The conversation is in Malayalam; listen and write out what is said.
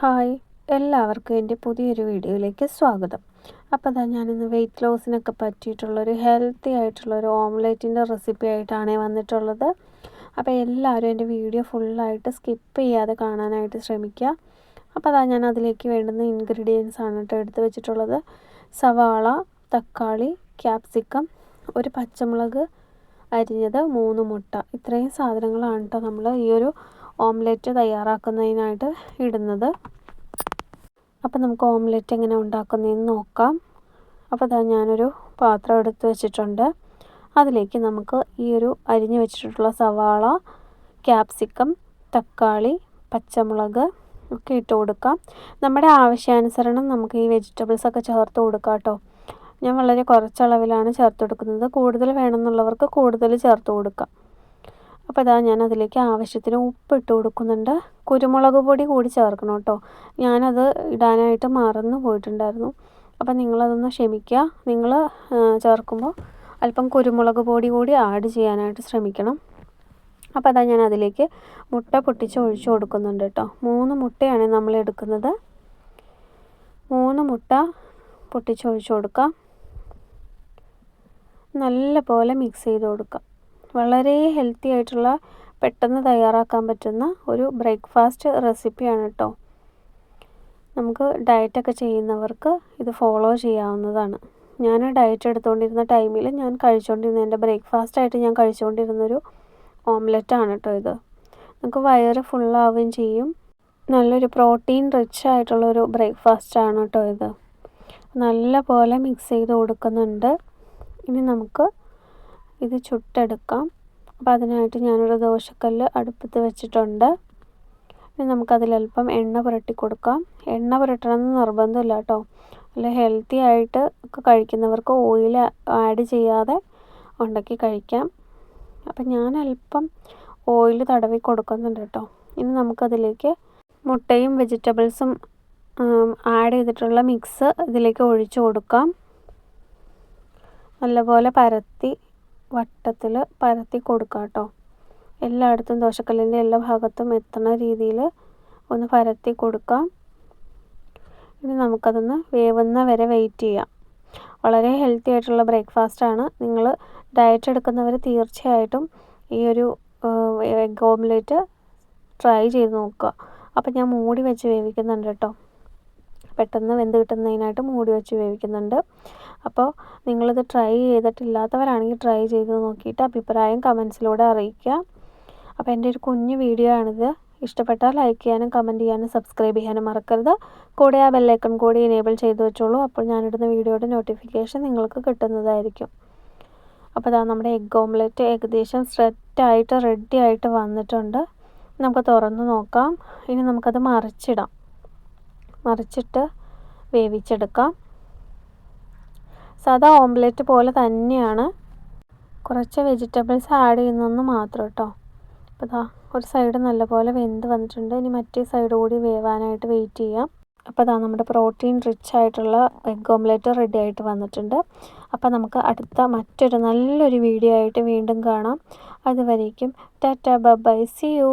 ഹായ് എല്ലാവർക്കും എന്റെ പുതിയൊരു വീഡിയോയിലേക്ക് സ്വാഗതം. അപ്പോൾ അതാ ഞാനിന്ന് വെയിറ്റ് ലോസിനൊക്കെ പറ്റിയിട്ടുള്ളൊരു ഹെൽത്തി ആയിട്ടുള്ളൊരു ഓംലെറ്റിന്റെ റെസിപ്പി ആയിട്ടാണ് വന്നിട്ടുള്ളത്. അപ്പോൾ എല്ലാവരും എന്റെ വീഡിയോ ഫുള്ളായിട്ട് സ്കിപ്പ് ചെയ്യാതെ കാണാനായിട്ട് ശ്രമിക്കുക. അപ്പോൾ അതാ ഞാൻ അതിലേക്ക് വേണ്ടുന്ന ഇൻഗ്രീഡിയൻസ് ആണ് കേട്ടോ എടുത്ത് വെച്ചിട്ടുള്ളത്. സവാള തക്കാളി ക്യാപ്സിക്കം ഒരു പച്ചമുളക് അരിഞ്ഞത് മൂന്ന് മുട്ട. ഇത്രയും സാധനങ്ങളാണ് കേട്ടോ നമ്മൾ ഈ ഒരു ഓംലെറ്റ് തയ്യാറാക്കുന്നതിനായിട്ട് ഇടുന്നത്. അപ്പോൾ നമുക്ക് ഓംലെറ്റ് എങ്ങനെ ഉണ്ടാക്കുന്നതെന്ന് നോക്കാം. അപ്പോൾ അതാ ഞാനൊരു പാത്രം എടുത്ത് വെച്ചിട്ടുണ്ട്. അതിലേക്ക് നമുക്ക് ഈ ഒരു അരിഞ്ഞു വെച്ചിട്ടുള്ള സവാള ക്യാപ്സിക്കം തക്കാളി പച്ചമുളക് ഒക്കെ ഇട്ട് കൊടുക്കാം. നമ്മുടെ ആവശ്യാനുസരണം നമുക്ക് ഈ വെജിറ്റബിൾസ് ഒക്കെ ചേർത്ത് കൊടുക്കാം കേട്ടോ. ഞാൻ വളരെ കുറച്ചളവിലാണ് ചേർത്ത് കൊടുക്കുന്നത്. കൂടുതൽ വേണമെന്നുള്ളവർക്ക് കൂടുതൽ ചേർത്ത് കൊടുക്കാം. അപ്പോൾ ഇതാ ഞാൻ അതിലേക്ക് ആവശ്യത്തിന് ഉപ്പ് ഇട്ട് കൊടുക്കുന്നുണ്ട്. കുരുമുളക് പൊടി കൂടി ചേർക്കണം കേട്ടോ. ഞാനത് ഇടാനായിട്ട് മറന്നു പോയിട്ടുണ്ടായിരുന്നു. അപ്പം നിങ്ങളതൊന്ന് ക്ഷമിക്കുക. നിങ്ങൾ ചേർക്കുമ്പോൾ അല്പം കുരുമുളക് പൊടി കൂടി ആഡ് ചെയ്യാനായിട്ട് ശ്രമിക്കണം. അപ്പോൾ അതാ ഞാൻ അതിലേക്ക് മുട്ട പൊട്ടിച്ച് ഒഴിച്ചു കൊടുക്കുന്നുണ്ട് കേട്ടോ. മൂന്ന് മുട്ടയാണ് നമ്മൾ എടുക്കുന്നത്. മൂന്ന് മുട്ട പൊട്ടിച്ച് ഒഴിച്ചു കൊടുക്കാം. നല്ല പോലെ മിക്സ് ചെയ്ത് കൊടുക്കാം. വളരെ ഹെൽത്തി ആയിട്ടുള്ള പെട്ടെന്ന് തയ്യാറാക്കാൻ പറ്റുന്ന ഒരു ബ്രേക്ക്ഫാസ്റ്റ് റെസിപ്പിയാണ് കേട്ടോ നമുക്ക് ഡയറ്റൊക്കെ ചെയ്യുന്നവർക്ക് ഇത് ഫോളോ ചെയ്യാവുന്നതാണ്. ഞാൻ ഡയറ്റ് എടുത്തുകൊണ്ടിരുന്ന ടൈമിൽ ഞാൻ കഴിച്ചുകൊണ്ടിരുന്ന എന്റെ ബ്രേക്ക്ഫാസ്റ്റായിട്ട് ഞാൻ കഴിച്ചുകൊണ്ടിരുന്നൊരു ഓംലെറ്റാണ് കേട്ടോ ഇത്. നമുക്ക് വയറ് ഫുള്ളാവുകയും ചെയ്യും. നല്ലൊരു പ്രോട്ടീൻ റിച്ച് ആയിട്ടുള്ളൊരു ബ്രേക്ക്ഫാസ്റ്റാണ് കേട്ടോ ഇത്. നല്ല പോലെ മിക്സ് ചെയ്ത് കൊടുക്കുന്നുണ്ട്. ഇനി നമുക്ക് ഇത് ചുട്ടെടുക്കാം. അപ്പോൾ അതിനായിട്ട് ഞാനൊരു ദോശക്കല്ല് അടുപ്പത്ത് വെച്ചിട്ടുണ്ട്. ഇനി നമുക്കതിലൽപ്പം എണ്ണ പുരട്ടി കൊടുക്കാം. എണ്ണ പുരട്ടണമെന്ന് നിർബന്ധമില്ല കേട്ടോ. അല്ല ഹെൽത്തി ആയിട്ട് ഒക്കെ കഴിക്കുന്നവർക്ക് ഓയിൽ ആഡ് ചെയ്യാതെ ഉണ്ടാക്കി കഴിക്കാം. അപ്പം ഞാൻ അല്പം ഓയിൽ തടവി കൊടുക്കുന്നുണ്ട് കേട്ടോ. ഇനി നമുക്കതിലേക്ക് മുട്ടയും വെജിറ്റബിൾസും ആഡ് ചെയ്തിട്ടുള്ള മിക്സ് ഇതിലേക്ക് ഒഴിച്ചു കൊടുക്കാം. നല്ലപോലെ പരത്തി വട്ടത്തിൽ പരത്തി കൊടുക്കുക കേട്ടോ എല്ലായിടത്തും ദോശക്കല്ലിന്റെ എല്ലാ ഭാഗത്തും എത്തുന്ന രീതിയിൽ ഒന്ന് പരത്തി കൊടുക്കാം. ഇനി നമുക്കതൊന്ന് വേവുന്ന വരെ വെയിറ്റ് ചെയ്യാം. വളരെ ഹെൽത്തി ആയിട്ടുള്ള ബ്രേക്ക്ഫാസ്റ്റാണ് നിങ്ങൾ ഡയറ്റ് എടുക്കുന്നവർ തീർച്ചയായിട്ടും ഈ ഒരു എഗ് ഓംലെറ്റ് ട്രൈ ചെയ്ത് നോക്കുക. അപ്പം ഞാൻ മൂടി വെച്ച് വേവിക്കുന്നുണ്ട് കേട്ടോ. പെട്ടെന്ന് വെന്ത് കിട്ടുന്നതിനായിട്ട് മൂടി വെച്ച് വേവിക്കുന്നുണ്ട്. അപ്പോൾ നിങ്ങളിത് ട്രൈ ചെയ്തിട്ടില്ലാത്തവരാണെങ്കിൽ ട്രൈ ചെയ്ത് നോക്കിയിട്ട് അഭിപ്രായം കമൻസിലൂടെ അറിയിക്കുക. അപ്പോൾ എന്റെ ഒരു കുഞ്ഞു വീഡിയോ ആണിത്. ഇഷ്ടപ്പെട്ടാൽ ലൈക്ക് ചെയ്യാനും കമന്റ് ചെയ്യാനും സബ്സ്ക്രൈബ് ചെയ്യാനും മറക്കരുത്. കൂടെ ആ ബെല്ലൈക്കൺ കൂടി എനേബിൾ ചെയ്ത് വെച്ചോളൂ. അപ്പോൾ ഞാനിടുന്ന വീഡിയോയുടെ നോട്ടിഫിക്കേഷൻ നിങ്ങൾക്ക് കിട്ടുന്നതായിരിക്കും. അപ്പോൾ അതാ നമ്മുടെ എഗ് ഓംലെറ്റ് ഏകദേശം സ്ട്രെറ്റായിട്ട് റെഡി ആയിട്ട് വന്നിട്ടുണ്ട്. നമുക്ക് തുറന്ന് നോക്കാം. ഇനി നമുക്കത് മറിച്ചിടാം. മറിച്ചിട്ട് വേവിച്ചെടുക്കാം. സാധാ ഓംലെറ്റ് പോലെ തന്നെയാണ്. കുറച്ച് വെജിറ്റബിൾസ് ആഡ് ചെയ്യുന്നതെന്ന് മാത്രം കേട്ടോ. അപ്പോൾ ഇതാ ഒരു സൈഡ് നല്ലപോലെ വെന്ത് വന്നിട്ടുണ്ട്. ഇനി മറ്റേ സൈഡ് കൂടി വേവാനായിട്ട് വെയിറ്റ് ചെയ്യാം. അപ്പോൾ ഇതാ നമ്മുടെ പ്രോട്ടീൻ റിച്ച് ആയിട്ടുള്ള എഗ് ഓംലെറ്റ് റെഡി ആയിട്ട് വന്നിട്ടുണ്ട്. അപ്പോൾ നമുക്ക് അടുത്ത മറ്റൊരു നല്ലൊരു വീഡിയോ ആയിട്ട് വീണ്ടും കാണാം. അതുവരേക്കും ടാറ്റ ബൈ സി യു.